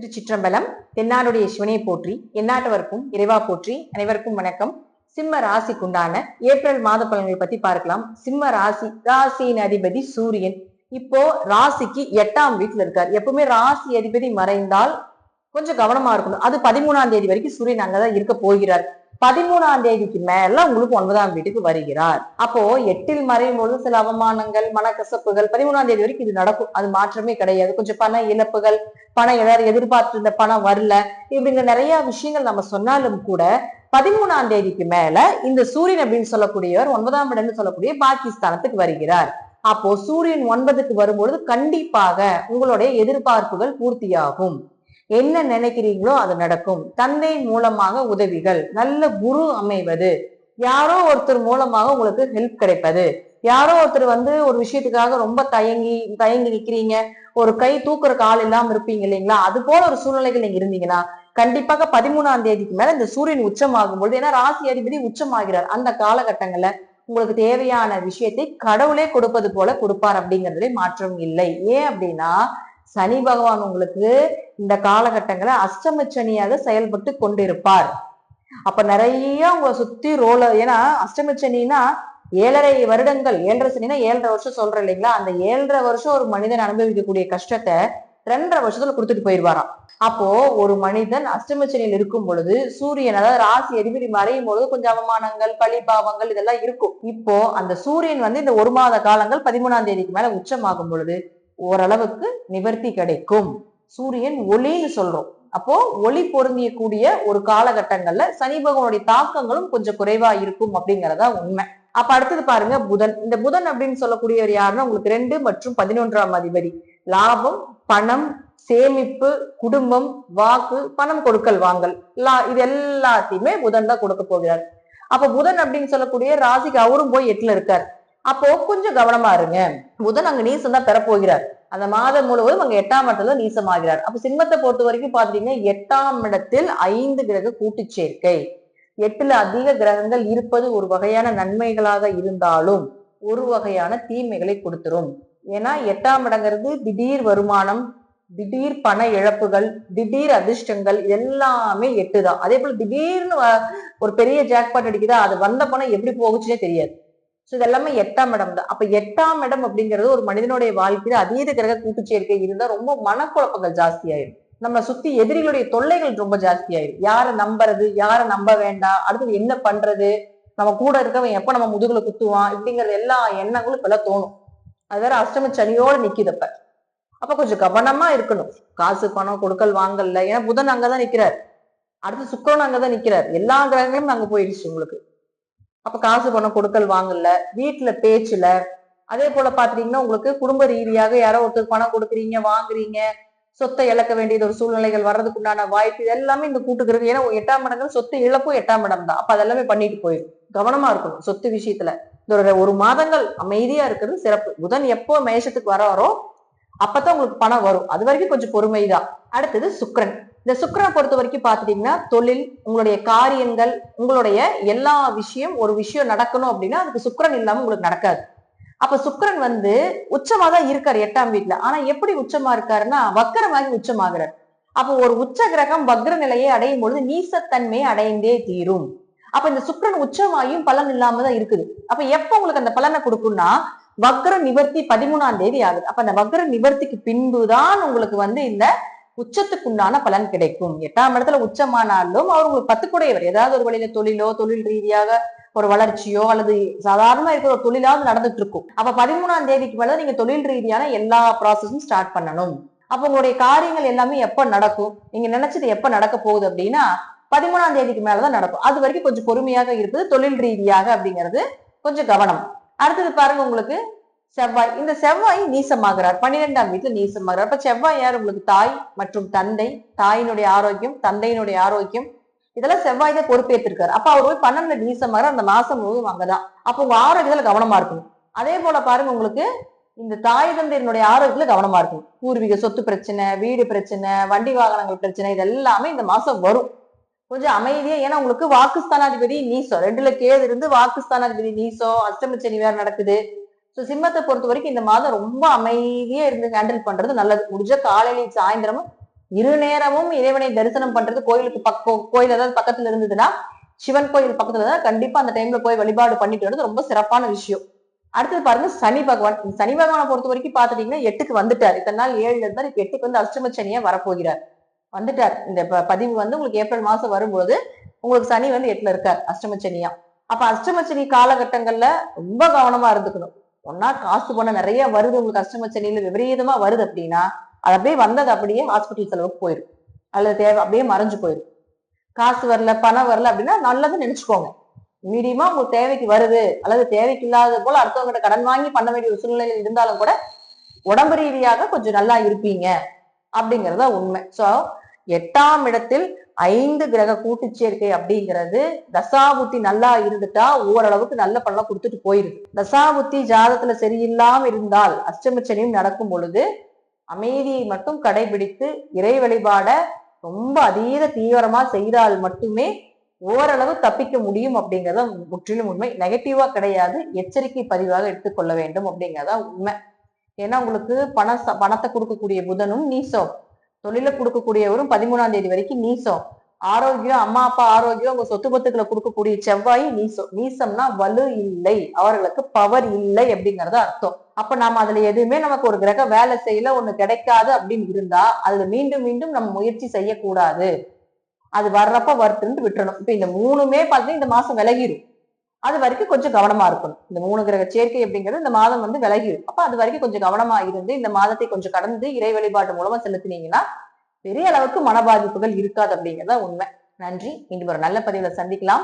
திருச்சிற்றம்பலம் தென்னாடுடைய சிவனை போற்றி எந்நாட்டவருக்கும் இறைவா போற்றி அனைவருக்கும் வணக்கம். சிம்ம ராசிக்குண்டான ஏப்ரல் மாத பலன்கள் பத்தி பார்க்கலாம். சிம்ம ராசி ராசியின் அதிபதி சூரியன். இப்போ ராசிக்கு எட்டாம் வீட்டுல இருக்கார். எப்பவுமே ராசி அதிபதி மறைந்தால் கொஞ்சம் கவனமா இருக்கணும். அது பதிமூணாம் தேதி வரைக்கும் சூரியன் அங்கதான் இருக்க போகிறார். பதிமூணாம் தேதிக்கு மேல உங்களுக்கு ஒன்பதாம் வீட்டுக்கு வருகிறார். அப்போ எட்டில் மறையும் பொழுது சில அவமானங்கள் மனக்கசப்புகள் பதிமூணாம் தேதி வரைக்கும் இது நடக்கும். அது மாற்றமே கிடையாது. கொஞ்சம் பண இழப்புகள் பணம் ஏதாவது எதிர்பார்த்திருந்த பணம் வரல இப்படிங்கிற நிறைய விஷயங்கள் நம்ம சொன்னாலும் கூட பதிமூணாம் தேதிக்கு மேல இந்த சூரியன் அப்படின்னு சொல்லக்கூடியவர் ஒன்பதாம் இடம்னு சொல்லக்கூடிய பாகிஸ்தானத்துக்கு வருகிறார். அப்போ சூரியன் ஒன்பதுக்கு வரும்பொழுது கண்டிப்பாக உங்களுடைய எதிர்பார்ப்புகள் பூர்த்தியாகும். என்ன நினைக்கிறீங்களோ அது நடக்கும். தந்தை மூலமாக உதவிகள். நல்ல குரு அமைவது. யாரோ ஒருத்தர் மூலமாக உங்களுக்கு ஹெல்ப் கிடைப்பது. யாரோ ஒருத்தர் வந்து ஒரு விஷயத்துக்காக ரொம்ப தயங்கி தயங்கி நிக்கிறீங்க. ஒரு கை தூக்குற கால் இல்லாம இருப்பீங்க இல்லைங்களா? அது போல ஒரு சூழ்நிலைகள் நீங்க இருந்தீங்கன்னா கண்டிப்பாக பதிமூணாம் தேதிக்கு மேல இந்த சூரியன் உச்சமாகும் பொழுது ஏன்னா ராசி அதிபதி உச்சமாகிறார். அந்த காலகட்டங்கள்ல உங்களுக்கு தேவையான விஷயத்தை கடவுளே கொடுப்பது போல கொடுப்பார் அப்படிங்கறதுல மாற்றம் இல்லை. ஏன் அப்படின்னா சனி பகவான் உங்களுக்கு இந்த காலகட்டங்களை அஷ்டம சனியாக செயல்பட்டு கொண்டிருப்பார். அப்ப நிறைய உங்களை சுத்தி ரோல ஏன்னா அஷ்டம சனின்னா ஏழரை வருடங்கள் ஏழரை சனினா ஏழரை வருஷம் சொல்றேன் இல்லைங்களா? அந்த ஏழரை வருஷம் ஒரு மனிதன் அனுபவிக்கக்கூடிய கஷ்டத்தை ரெண்டரை வருஷத்துல கொடுத்துட்டு போயிடுவாராம். அப்போ ஒரு மனிதன் அஷ்டமச்சனியில் இருக்கும் பொழுது சூரியன் அதாவது ராசி எரிபிடி மறையும் பொழுது கொஞ்சம் அவமானங்கள் பழி பாவங்கள் இதெல்லாம் இருக்கும். இப்போ அந்த சூரியன் வந்து இந்த ஒரு மாத காலங்கள் பதிமூணாம் தேதிக்கு மேல உச்சமாகும் பொழுது ஓரளவுக்கு நிவர்த்தி கிடைக்கும். சூரியன் ஒளின்னு சொல்றோம். அப்போ ஒளி பொருந்தியக்கூடிய ஒரு காலகட்டங்கள்ல சனி பகவானுடைய தாக்கங்களும் கொஞ்சம் குறைவா இருக்கும் அப்படிங்கறதா உண்மை. அப்ப அடுத்தது பாருங்க புதன். இந்த புதன் அப்படின்னு சொல்லக்கூடியவர் யாருன்னா உங்களுக்கு ரெண்டு மற்றும் பதினொன்றாம் அதிபதி. லாபம் பணம் சேமிப்பு குடும்பம் வாக்கு பணம் கொடுக்கல் வாங்கல். லா- இது எல்லாத்தையுமே புதன் தான் கொடுக்க போகிறார். அப்ப புதன் அப்படின்னு சொல்லக்கூடிய ராசிக்கு அவரும் போய் எட்டுல இருக்கார். அப்போ கொஞ்சம் கவனமா இருங்க. புதன் அங்க நீசம் தான் பெறப்போகிறார். அந்த மாதம் முழுவதும் அங்க எட்டாம் இடத்துல நீசமாகிறார். அப்ப சிம்மத்தை பொறுத்த வரைக்கும் பாத்தீங்கன்னா எட்டாம் இடத்தில் ஐந்து கிரக கூட்டு சேர்க்கை. எட்டுல அதிக கிரகங்கள் இருப்பது ஒரு வகையான நன்மைகளாக இருந்தாலும் ஒரு வகையான தீமைகளை கொடுத்துரும். ஏன்னா எட்டாம் இடங்கிறது திடீர் வருமானம் திடீர் பண இழப்புகள் திடீர் அதிர்ஷ்டங்கள் எல்லாமே எட்டு தான் அதே போல திடீர்னு ஒரு பெரிய ஜாக்பாட் அடிக்குதா அது வந்த பணம் எப்படி போகுச்சுன்னே தெரியாது. ஸோ இதெல்லாமே எட்டாம் இடம் தான். அப்ப எட்டாம் இடம் அப்படிங்கிறது ஒரு மனிதனுடைய வாழ்க்கையில அதீத கிரக கூட்டுச்சேர்க்கை இருந்தா ரொம்ப மனக்குழப்பங்கள் ஜாஸ்தியாயிடும் நம்ம சுத்தி எதிரிகளுடைய தொல்லைகள் ரொம்ப ஜாஸ்தியாயிரும். யாரை நம்புறது யாரை நம்ப வேண்டாம் அடுத்தது என்ன பண்றது நம்ம கூட இருக்கவன் எப்ப நம்ம முதுகுல குத்துவான் இப்படிங்கிற எல்லா எண்ணங்களும் இப்பெல்லாம் தோணும். அது வேற அஷ்டம சனியோட நிக்குது அப்ப கொஞ்சம் கவனமா இருக்கணும். காசு பணம் கொடுக்கல் வாங்கல ஏன்னா புதன் அங்கதான் நிக்கிறார். அடுத்து சுக்கரன் அங்கதான் நிக்கிறார். எல்லா கிரகங்களும் அங்க போயிடுச்சு உங்களுக்கு. அப்ப காசு பணம் கொடுக்கல் வாங்கல வீட்டுல பேச்சுல. அதே போல பாத்துட்டீங்கன்னா உங்களுக்கு குடும்ப ரீதியாக யாரோ ஒருத்தர் பணம் கொடுக்குறீங்க வாங்குறீங்க சொத்தை இழக்க வேண்டியது ஒரு சூழ்நிலைகள் வர்றதுக்கு உண்டான வாய்ப்பு இது எல்லாமே இந்த கூட்டுக்கிறது ஏன்னா எட்டாம் இடங்கள் சொத்து இழப்பும் எட்டாம் இடம் தான். அப்ப அதெல்லாமே பண்ணிட்டு போயிடும் கவனமா இருக்கணும் சொத்து விஷயத்துல. இந்த ஒரு மாதங்கள் அமைதியா இருக்கிறது சிறப்பு. புதன் எப்போ மேஷத்துக்கு வர வரோ அப்பதான் உங்களுக்கு பணம் வரும். அது வரைக்கும் கொஞ்சம் பொறுமைதான். அடுத்தது சுக்கரன். இந்த சுக்கரனை பொறுத்த வரைக்கும் பாத்துட்டீங்கன்னா தொழில் உங்களுடைய காரியங்கள் உங்களுடைய எல்லா விஷயம் ஒரு விஷயம் நடக்கணும் அப்படின்னா அதுக்கு சுக்கரன் இல்லாம உங்களுக்கு நடக்காது. அப்ப சுக்கரன் வந்து உச்சமா தான் இருக்காரு எட்டாம் வீட்டுல ஆனா எப்படி உச்சமா இருக்காருன்னா வக்கரமாகி உச்சமாகிறார். அப்போ ஒரு உச்ச கிரகம் வக்ர நிலையை அடையும் பொழுது நீசத்தன்மையை அடைந்தே தீரும். அப்ப இந்த சுக்கிரன் உச்சமாயும் பலன் இல்லாம தான் இருக்குது. அப்ப எப்ப உங்களுக்கு அந்த பலனை கொடுக்கும்னா வக்ர நிவர்த்தி பதிமூணாம் தேதி ஆகுது. அப்ப அந்த வக்ர நிவர்த்திக்கு பின்புதான் உங்களுக்கு வந்து இந்த உச்சத்துக்குண்டான பலன் கிடைக்கும். எட்டாம் இடத்துல உச்சமானாலும் அவர் உங்களுக்கு பத்துக்குடையவர். ஏதாவது ஒரு வழியில தொழிலோ தொழில் ரீதியாக ஒரு வளர்ச்சியோ அல்லது சாதாரணமா இருக்கிற ஒரு தொழிலாவது நடந்துட்டு இருக்கும். அப்ப பதிமூணாம் தேதிக்கு மேல நீங்க தொழில் ரீதியான எல்லா ப்ராசஸும் ஸ்டார்ட் பண்ணணும். அப்ப உங்களுடைய காரியங்கள் எல்லாமே எப்ப நடக்கும்? நீங்க நினைச்சது எப்ப நடக்க போகுது அப்படின்னா பதிமூணாம் தேதிக்கு மேலதான் நடக்கும். அது வரைக்கும் கொஞ்சம் பொறுமையாக இருப்பது தொழில் ரீதியாக அப்படிங்கிறது கொஞ்சம் கவனம். அடுத்தது பாருங்க உங்களுக்கு செவ்வாய். இந்த செவ்வாய் நீசமாகிறார். பன்னிரெண்டாம் வீட்டுல நீசமாகிறார். அப்ப செவ்வாய் யார்? உங்களுக்கு தாய் மற்றும் தந்தை தாயினுடைய ஆரோக்கியம் தந்தையினுடைய ஆரோக்கியம். இதெல்லாம் செவ்வாய் தான் பொறுப்பேற்றிருக்காரு. அப்ப அவர் போய் பன்னெண்டுல நீசமாகிறார். அந்த மாசம் முழுவதும் அங்கதான். அப்ப உங்க ஆரோக்கியத்துல கவனமா இருக்கணும். அதே போல பாருங்க உங்களுக்கு இந்த தாய் தந்தையினுடைய ஆரோக்கியத்துல கவனமா இருக்கணும். பூர்வீக சொத்து பிரச்சனை வீடு பிரச்சனை வண்டி வாகனங்கள் பிரச்சனை இது எல்லாமே இந்த மாசம் வரும். கொஞ்சம் அமைதியா ஏன்னா உங்களுக்கு வாக்குஸ்தானாதிபதி நீசம். ரெண்டுல கேது இருந்து வாக்குஸ்தானாதிபதி நீசம். அஷ்டமச்சனி வேற நடக்குது. ஸோ சிம்மத்தை பொறுத்த வரைக்கும் இந்த மாதம் ரொம்ப அமைதியா இருந்து ஹேண்டில் பண்றது நல்லது. முடிஞ்ச காலையில சாயந்தரமும் இரு நேரமும் இறைவனை தரிசனம் பண்றது கோயிலுக்கு பக்கம் கோயில் ஏதாவது பக்கத்துல இருந்ததுன்னா சிவன் கோயில் பக்கத்துல தான் கண்டிப்பா அந்த டைம்ல போய் வழிபாடு பண்ணிட்டு வர்றது ரொம்ப சிறப்பான விஷயம். அடுத்தது பாருங்க சனி பகவான். சனி பகவானை பொறுத்த வரைக்கும் பாத்துட்டீங்கன்னா எட்டுக்கு வந்துட்டார். இத்தனை நாள் ஏழுல இருந்தார். இப்ப எட்டுக்கு வந்து அஷ்டம சனியா வரப்போகிறார். வந்துட்டார். இந்த ப- பதிவு வந்து உங்களுக்கு ஏப்ரல் மாசம் வரும்போது உங்களுக்கு சனி வந்து எட்டுல இருக்கார் அஷ்டம சனியா. அப்ப அஷ்டம சனி காலகட்டங்கள்ல ரொம்ப கவனமா இருந்துக்கணும். ஒன்னா காசு போன நிறைய வருது. உங்களுக்கு கஸ்டமர் சென்னையில விபரீதமா வருது அப்படின்னா அது அப்படியே வந்தது அப்படியே ஹாஸ்பிட்டல் செலவுக்கு போயிடும் அல்லது தேவை அப்படியே மறைஞ்சு போயிடும் காசு வரல பணம் வரல அப்படின்னா நல்லதுன்னு நினைச்சுக்கோங்க. மீடியமா உங்களுக்கு தேவைக்கு வருது அல்லது தேவைக்கு இல்லாத போல அடுத்தவங்ககிட்ட கடன் வாங்கி பண்ண வேண்டிய ஒரு சூழ்நிலையில் இருந்தாலும் கூட உடம்பு ரீதியாக கொஞ்சம் நல்லா இருப்பீங்க அப்படிங்கறத உண்மை. சோ எட்டாம் இடத்தில் ஐந்து கிரக கூட்டுச்சேர்க்கை அப்படிங்கிறது தசாபுத்தி நல்லா இருந்துட்டா ஓரளவுக்கு நல்ல பலனை கொடுத்துட்டு போயிருது தசாபுத்தி ஜாதத்துல சரியில்லாம இருந்தால் அஷ்டமச்சனியும் நடக்கும் பொழுது அமைதியை மட்டும் கடைபிடித்து இறை வழிபாட ரொம்ப அதீத தீவிரமா செய்தால் மட்டுமே ஓரளவு தப்பிக்க முடியும் அப்படிங்கிறத முற்றிலும் உண்மை. நெகட்டிவா கிடையாது. எச்சரிக்கை பதிவாக எடுத்துக்கொள்ள வேண்டும் அப்படிங்கிறதா உண்மை. ஏன்னா உங்களுக்கு பண பணத்தை கொடுக்கக்கூடிய புதனும் நீசம். தொழில கொடுக்கக்கூடியவரும் பதிமூணாம் தேதி வரைக்கும் நீசம். ஆரோக்கியம் அம்மா அப்பா ஆரோக்கியம் உங்க சொத்து பத்துக்களை கொடுக்கக்கூடிய செவ்வாய் நீசம். நீசம்னா வலு இல்லை. அவர்களுக்கு பவர் இல்லை அப்படிங்கறது அர்த்தம். அப்ப நாம அதுல எதுவுமே நமக்கு ஒரு கிரக வேலை செய்யல ஒண்ணு கிடைக்காது அப்படின்னு இருந்தா அதுல மீண்டும் மீண்டும் நம்ம முயற்சி செய்யக்கூடாது. அது வர்றப்ப வருத்துன்னு விட்டுறணும். இப்ப இந்த மூணுமே பார்த்தீங்கன்னா இந்த மாசம் விலகிரும். அது வரைக்கும் கொஞ்சம் கவனமா இருக்கணும். இந்த மூணு கிரக சேர்க்கை அப்படிங்கிறது இந்த மாதம் வந்து விலகிடும் அப்ப அது வரைக்கும் கொஞ்சம் கவனமா இருந்து இந்த மாதத்தை கொஞ்சம் கடந்து இறை வழிபாட்டு மூலமா செலுத்தினீங்கன்னா பெரிய அளவுக்கு மன பாதிப்புகள் இருக்காது அப்படிங்கிறத உண்மை. நன்றி. மீண்டும் ஒரு நல்ல பதிவுல சந்திக்கலாம்.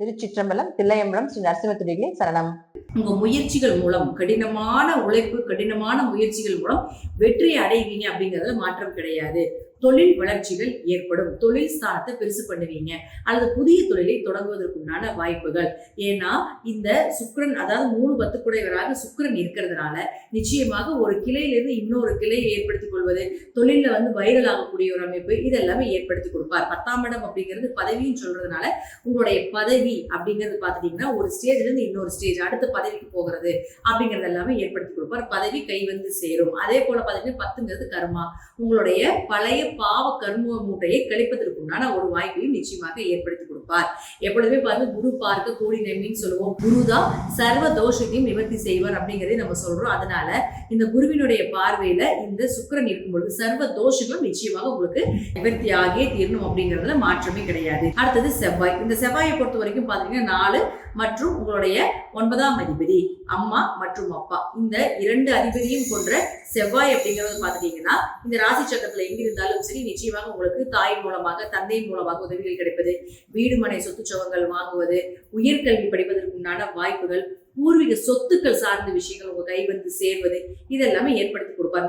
திருச்சிற்றம்பலம் தில்லையம்பலம் ஸ்ரீ நரசிம்மத்துடிகளே சரணம். உங்க முயற்சிகள் மூலம் கடினமான உழைப்பு கடினமான முயற்சிகள் மூலம் வெற்றி அடைவீங்க அப்படிங்கறதுல மாற்றம் கிடையாது. தொழில் வளர்ச்சிகள் ஏற்படும். தொழில் ஸ்தானத்தை பெருசு பண்ணுவீங்க. அல்லது புதிய தொழிலை தொடங்குவதற்குண்டான வாய்ப்புகள். ஏன்னா இந்த சுக்கரன் அதாவது மூணு பத்து குடைவராக சுக்கரன் இருக்கிறதுனால நிச்சயமாக ஒரு கிளையிலிருந்து இன்னொரு கிளையை ஏற்படுத்திக் கொள்வது தொழிலில் வந்து வைரல் ஆகக்கூடிய ஒரு அமைப்பு இதெல்லாமே ஏற்படுத்தி கொடுப்பார். பத்தாம் இடம் அப்படிங்கிறது பதவின்னு சொல்றதுனால உங்களுடைய பதவி அப்படிங்கிறது பார்த்துட்டீங்கன்னா ஒரு ஸ்டேஜ்ல இருந்து இன்னொரு ஸ்டேஜ் அடுத்த பதவிக்கு போகிறது அப்படிங்கிறது எல்லாமே ஏற்படுத்தி கொடுப்பார். பதவி கை வந்து சேரும். அதே போல பார்த்தீங்கன்னா பத்துங்கிறது கர்மா. உங்களுடைய பழைய பாவ கர்ம மூட்டையை கழிப்பதற்குண்டான ஒரு வாய்ப்பையும் நிச்சயமாக ஏற்படுத்தி கொடுப்பார். எப்பொழுதுமே பார்த்து குரு பார்க்க கோடி நன்மைன்னு சொல்லுவோம். குரு தான் சர்வ தோஷத்தையும் நிவர்த்தி செய்வார் அப்படிங்கிறதே நம்ம சொல்றோம். அதனால இந்த குருவினுடைய பார்வையில இந்த சுக்கிரன் இருக்கும் பொழுது சர்வ தோஷங்களும் நிச்சயமாக உங்களுக்கு நிவர்த்தி ஆகியே தீரணும் அப்படிங்கறதுல மாற்றமே கிடையாது. அடுத்தது செவ்வாய். இந்த செவ்வாயை பொறுத்த வரைக்கும் பாத்தீங்கன்னா நாலு மற்றும் உங்களுடைய ஒன்பதாம் அதிபதி அம்மா மற்றும் அப்பா. இந்த இரண்டு அதிபதியும் கொன்ற செவ்வாய் அப்படிங்கிறது பார்த்துட்டீங்கன்னா இந்த ராசி சக்கரத்துல எங்க இருந்தாலும் சரி நிச்சயமாக உங்களுக்கு தாய் மூலமாக தந்தையின் மூலமாக உதவிகள் கிடைப்பது. வீடு மனை சொத்து வாங்குவது உயர்கல்வி படிப்பதற்குண்டான வாய்ப்புகள் பூர்வீக சொத்துக்கள் சார்ந்த விஷயங்கள் உங்க கை வந்து சேர்வது இதெல்லாமே ஏற்படுத்தி கொடுப்பாங்க